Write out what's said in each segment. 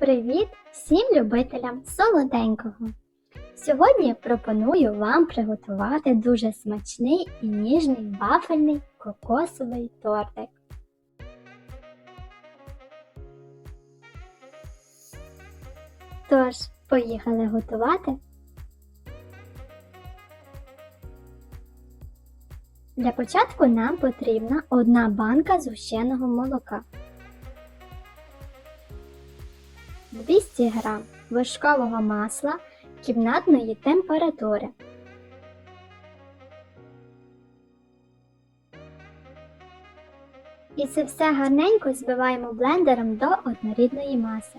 Привіт всім любителям солоденького! Сьогодні пропоную вам приготувати дуже смачний і ніжний вафельний кокосовий тортик. Тож, поїхали готувати. Для початку нам потрібна одна банка згущеного молока. 200 г вершкового масла кімнатної температури. І це все гарненько збиваємо блендером до однорідної маси.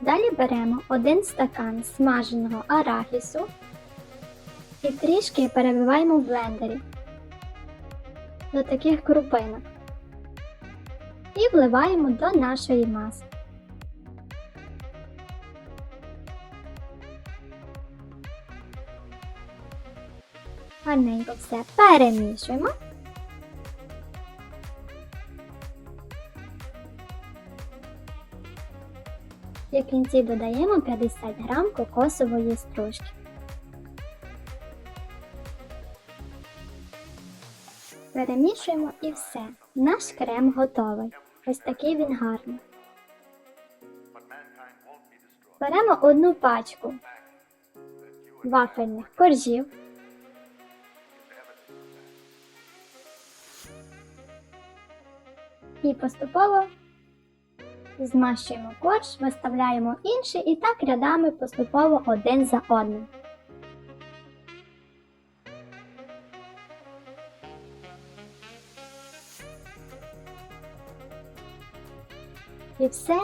Далі беремо один стакан смаженого арахісу і трішки перебиваємо в блендері до таких крупинок і вливаємо до нашої маси. Гарненько все перемішуємо. В кінці додаємо 50 грам кокосової стружки. Перемішуємо і все. Наш крем готовий. Ось такий він гарний. Беремо одну пачку вафельних коржів. І поступово змащуємо корж, виставляємо інший і так рядами поступово один за одним. І все,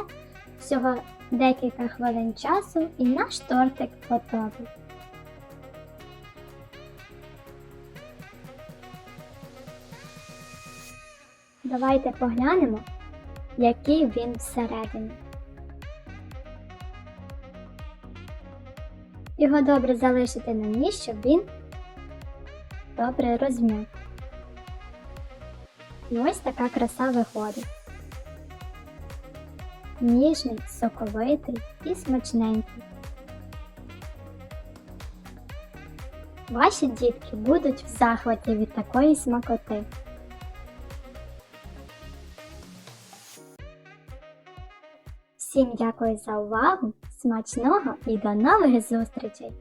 всього декілька хвилин часу, і наш тортик готовий. Давайте поглянемо, який він всередині. Його добре залишити на ніж, щоб він добре розм'як. І ось така краса виходить ніжний, соковитий і смачненький. Ваші дітки будуть в захваті від такої смакоти. Всім дякую за увагу, смачного і до нових зустрічей!